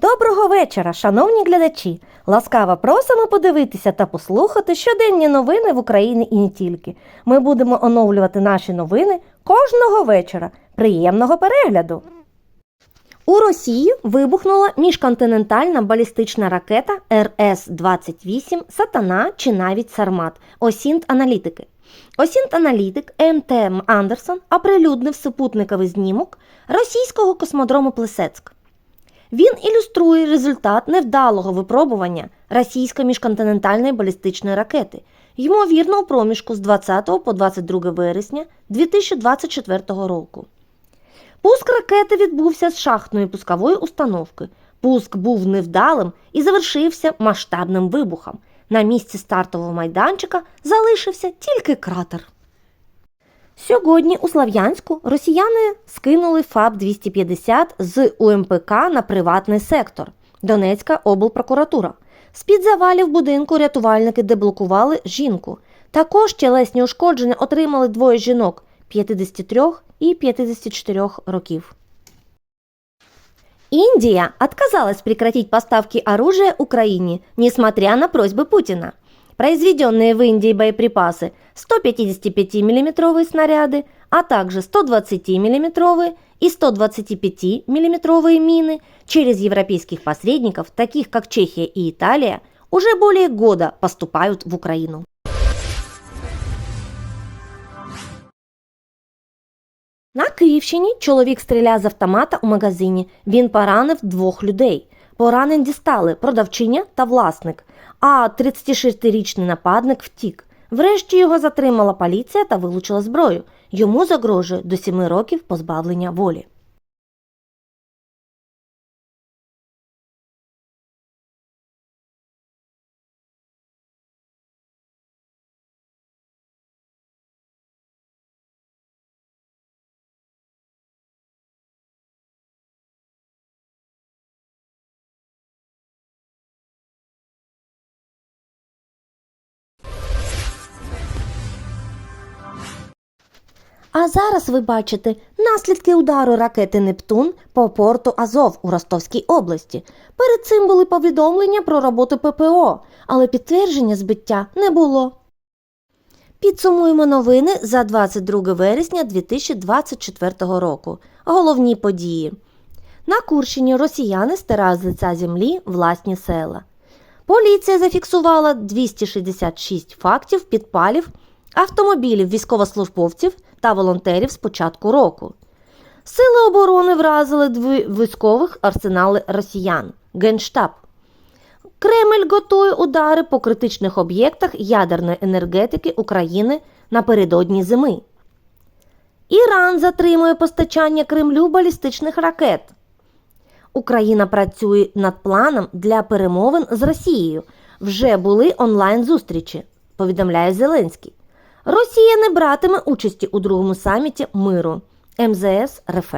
Доброго вечора, шановні глядачі! Ласкаво просимо подивитися та послухати щоденні новини в Україні і не тільки. Ми будемо оновлювати наші новини кожного вечора. Приємного перегляду! У Росії вибухнула міжконтинентальна балістична ракета РС-28 Сатана чи навіть Сармат. Осінт аналітики. Осінт аналітик МТМ Андерсон оприлюднив супутниковий знімок російського космодрому Плесецьк. Він ілюструє результат невдалого випробування російської міжконтинентальної балістичної ракети, ймовірно, у проміжку з 20 по 22 вересня 2024 року. Пуск ракети відбувся з шахтної пускової установки. Пуск був невдалим і завершився масштабним вибухом. На місці стартового майданчика залишився тільки кратер. Сьогодні у Слав'янську росіяни скинули ФАБ-250 з УМПК на приватний сектор Донецька облпрокуратура. З-під завалів будинку рятувальники деблокували жінку. Також тілесні ушкодження отримали двоє жінок 53 и 54 років. Индия отказалась прекратить поставки оружия Украине, несмотря на просьбы Путина. Произведенные в Индии боеприпасы 155 миллиметровые снаряды, а также 120 миллиметровые и 125 миллиметровые мины через европейских посредников, таких как Чехия и Италия, уже более года поступают в Украину. На Київщині чоловік стріляв з автомата у магазині. Він поранив двох людей. Поранень дістали продавчиня та власник, а 36-річний нападник втік. Врешті його затримала поліція та вилучила зброю. Йому загрожує до 7 років позбавлення волі. А зараз ви бачите наслідки удару ракети Нептун по порту Азов у Ростовській області. Перед цим були повідомлення про роботу ППО, але підтвердження збиття не було. Підсумуємо новини за 22 вересня 2024 року. Головні події. На Курщині росіяни стирають з лиця землі власні села. Поліція зафіксувала 266 фактів підпалів автомобілів військовослужбовців та волонтерів з початку року. Сили оборони вразили дві військових арсенали росіян Генштаб. Кремль готує удари по критичних об'єктах ядерної енергетики України напередодні зими. Іран затримує постачання Кремлю балістичних ракет. Україна працює над планом для перемовин з Росією. Вже були онлайн-зустрічі, повідомляє Зеленський. Росія не братиме участі у другому саміті миру МЗС РФ.